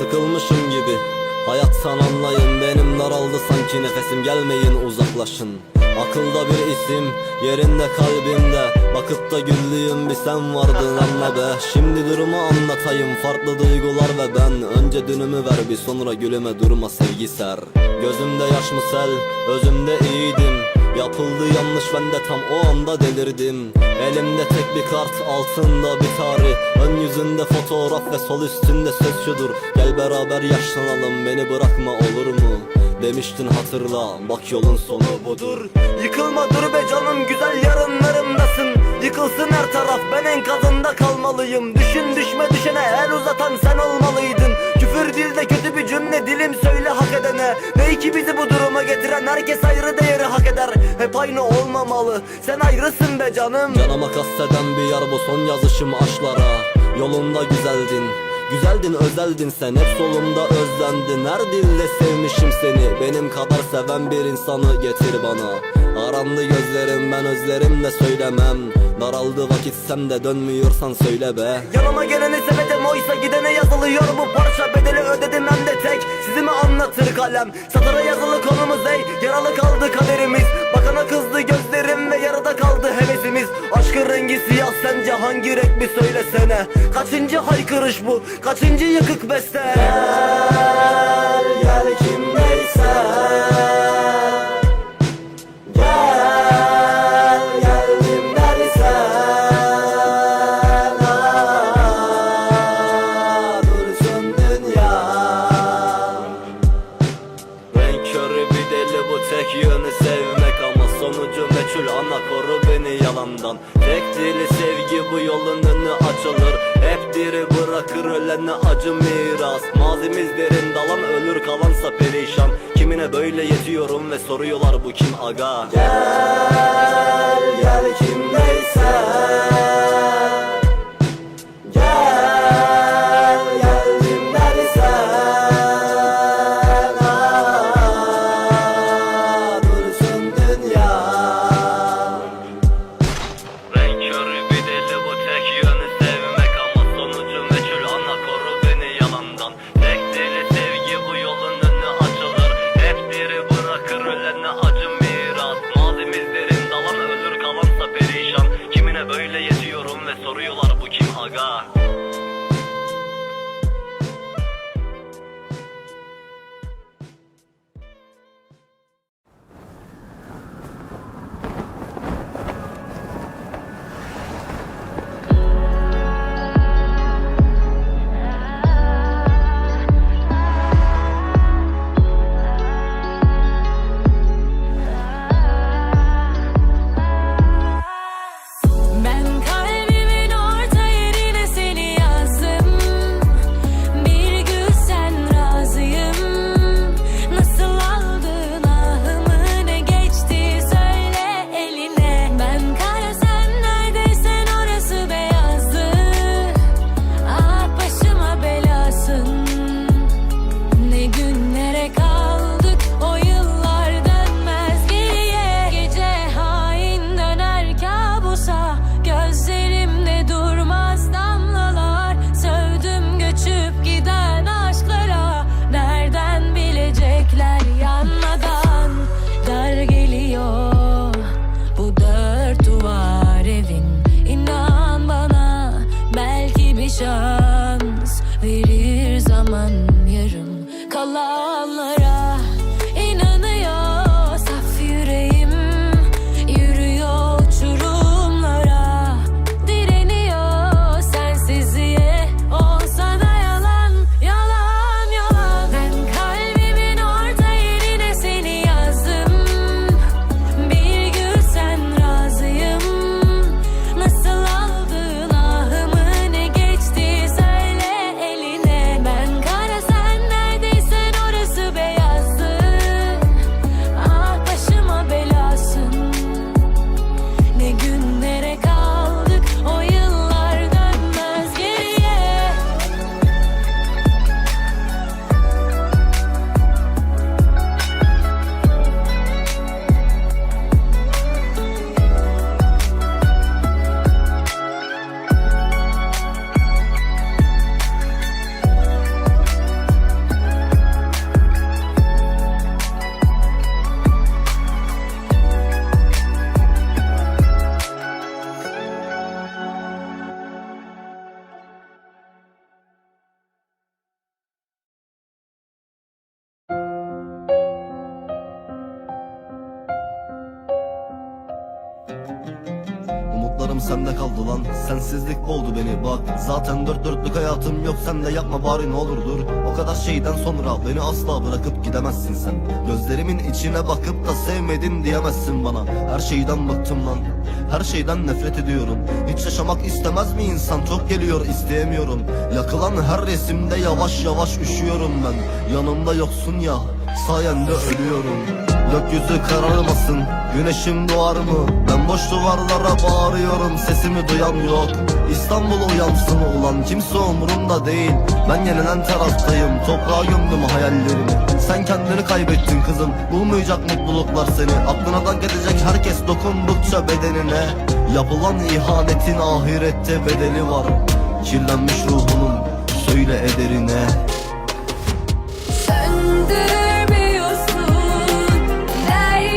ayrılmışım gibi. Hayattan anlayın benim daraldı sanki nefesim. Gelmeyin uzaklaşın. Akılda bir isim yerinde kalbimde. Bakıp da güldüğüm bir sen vardın anla be. Şimdi durumu anlatayım farklı duygular ve ben. Önce dünümü ver bir sonra gülüme durma sevgi ser. Gözümde yaş mı sel özümde iyiydim Yapıldı yanlış ben de tam o anda delirdim. Elimde tek bir kart altında bir tarih. Ön yüzünde fotoğraf ve sol üstünde söz şudur. Gel beraber yaşlanalım beni bırakma olur mu? Demiştin hatırla bak yolun sonu budur. Yıkılma dur be canım güzel yarınlarımdasın. Yıkılsın her taraf ben enkazında kalmalıyım. Düşün düşme düşene el uzatan sen olmalıydın Küfür dilde kötü bir cümle dilim söyle hak edene. Belki bizi bu duruma getiren herkes ayrı değeri hak eder. Hep aynı olmamalı sen ayrısın be canım. Canıma kasteden bir yar bu son yazışım aşklara Yolunda güzeldin Güzeldin özeldin sen. Hep solumda özlendin. Her dille sevmişim seni. Benim kadar seven bir insanı getir bana. Arandı gözlerim ben özlerimle söylemem Daraldı vakit sen de dönmüyorsan söyle be. Yanıma geleni sevedim oysa gidene yazılıyor bu parça. Bedeli ödedim hem de tek. Sizi mi anlatır kalem? Satıra yazılı konumuz ey. Yaralı kaldı kaderimiz. Bakana kızdı gözlerim ve yarıda kaldı hevesimiz. Aşkın rengi siyah sence hangi renk bir söylesene? Kaçıncı haykırış bu? Kaçıncı yıkık beste? Gel gel kimdeyse bırakır ölene acı miras. Mazimiz derin dalan ölür kalansa perişan. Kimine böyle yetiyorum ve soruyorlar bu kim aga? Gel gel kimdeyse Duygularım sende kaldı lan. Sensizlik boğdu beni bak. Zaten dört dörtlük hayatım yok. Sen de yapma bari ne olur dur. O kadar şeyden sonra Beni asla bırakıp gidemezsin sen. Gözlerimin içine bakıp da sevmedim diyemezsin bana. Her şeyden bıktım lan. Her şeyden nefret ediyorum. Hiç yaşamak istemez mi insan? Çok geliyor isteyemiyorum. Yakılan her resimde yavaş yavaş üşüyorum ben. Yanımda yoksun ya Sayende ölüyorum Gökyüzü kararmasın Güneşim doğar mı? Ben boş duvarlara bağırıyorum Sesimi duyan yok. İstanbul uyansın ulan Kimse umurumda değil. Ben yenilen taraftayım Toprağa gömdüm hayallerimi. Sen kendini kaybettin kızım Bulmayacak mutluluklar seni. Aklına gidecek herkes dokundukça bedenine. Yapılan ihanetin ahirette bedeli var. Kirlenmiş ruhunun Söyle ederine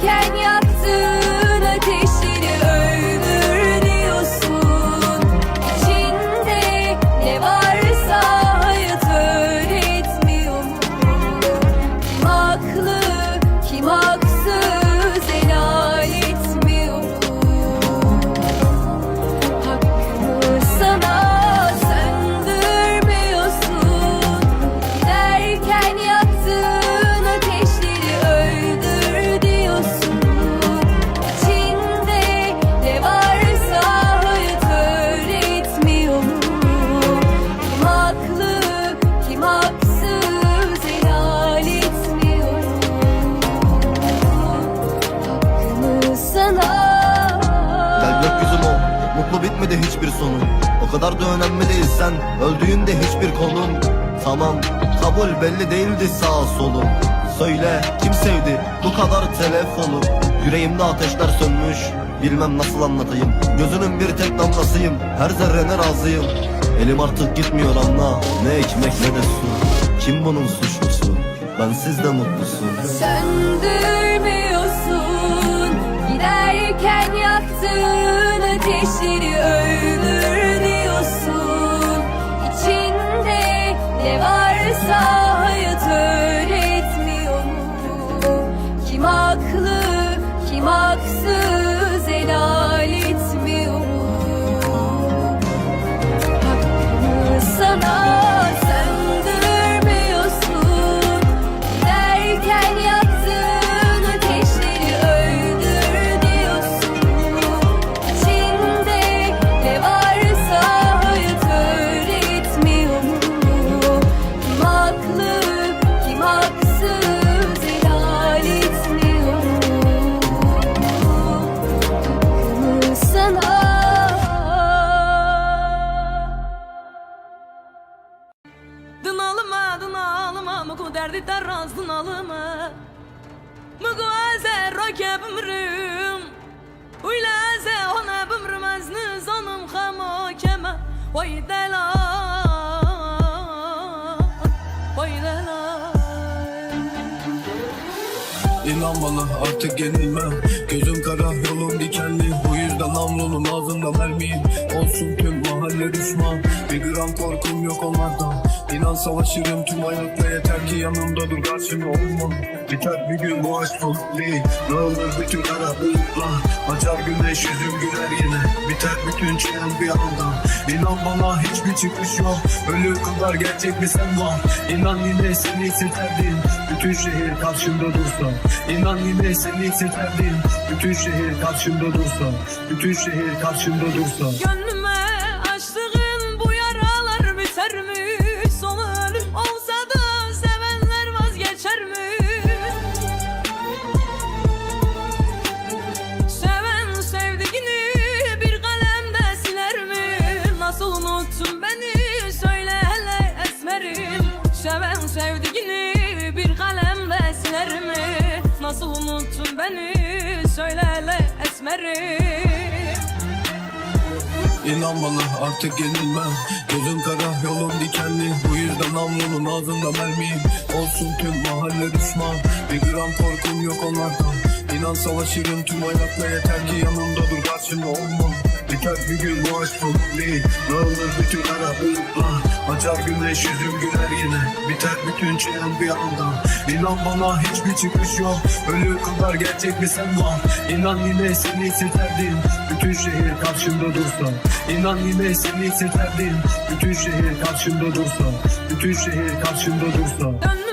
Giderken yaktığın kadar da önemli değil. Sen Öldüğünde hiçbir konum Tamam. Kabul belli değildi sağ solum Söyle kim sevdi bu kadar telefonu Yüreğimde ateşler sönmüş. Bilmem nasıl anlatayım. Gözünün bir tek damlasıyım. Her zerrene razıyım. Elim artık gitmiyor anla. Ne ekmek ne de su. Kim bunun suçlusu? Bensiz de mutlusun. Söndürmüyorsun. Giderken yaktığın ateşleri öldür derdi derraz dınalıma Mugu aze roke bümrüm Uyla aze ona bümrüm azni zanım khama kema Vay dela. Vay dela. İnan bana artık yenilmem. Gözüm kara yolum dikenli. Bu yüzden namlunun ağzında mermiyim. Olsun tüm mahalle düşman. Bir gram korkum yok onlardan İnan savaşırım tüm hayatla yeter ki yanımda dur. Karşımda olma Biter bir gün bu aşk değil. Dağılır bütün kara bulutlar. Açar güneş yüzüm güler yine. Biter bütün çilen bir anda. İnan bana hiçbir çıkış yok. Ölü kadar gerçek bir sen var. İnan yine seni seçerdim. Bütün şehir karşımda dursa. İnan yine seni seçerdim. Bütün şehir karşımda dursa. Bütün şehir karşımda dursa. Gönlüme sevdiğini bir kalemde siler mi? Nasıl unuttun beni? Söyle hele esmerim İnan bana artık yenilmem. Gözüm kara yolum dikenli. Bu yüzden namlunun ağzında mermiyim. Olsun tüm mahalle düşman. Bir gram korkum yok onlardan. İnan savaşırım tüm hayatla yeter ki yanımda dur. Karşımda olma Biter bir gün bu aşk sonu değil Dağılır bütün kara bulutlar. Açar güneş yüzüm güler yine. Biter bütün çilem bir anda. İnan bana hiçbir çıkış yok. Ölü kadar gerçek bir sen var İnan yine seni seçerdim. Bütün şehir karşımda dursa. İnan yine seni seçerdim. Bütün şehir karşımda dursa. Bütün şehir karşımda dursa. Önüme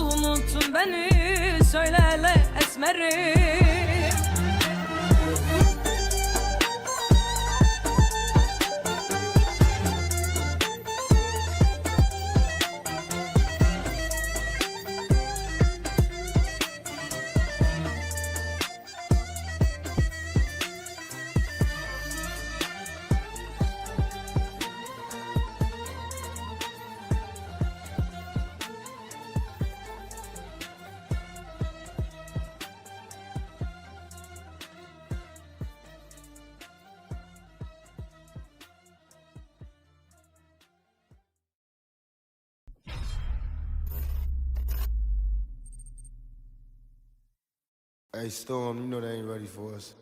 Nasıl unuttun beni? Söyle hele esmerim Hey, Storm, you know they ain't ready for us.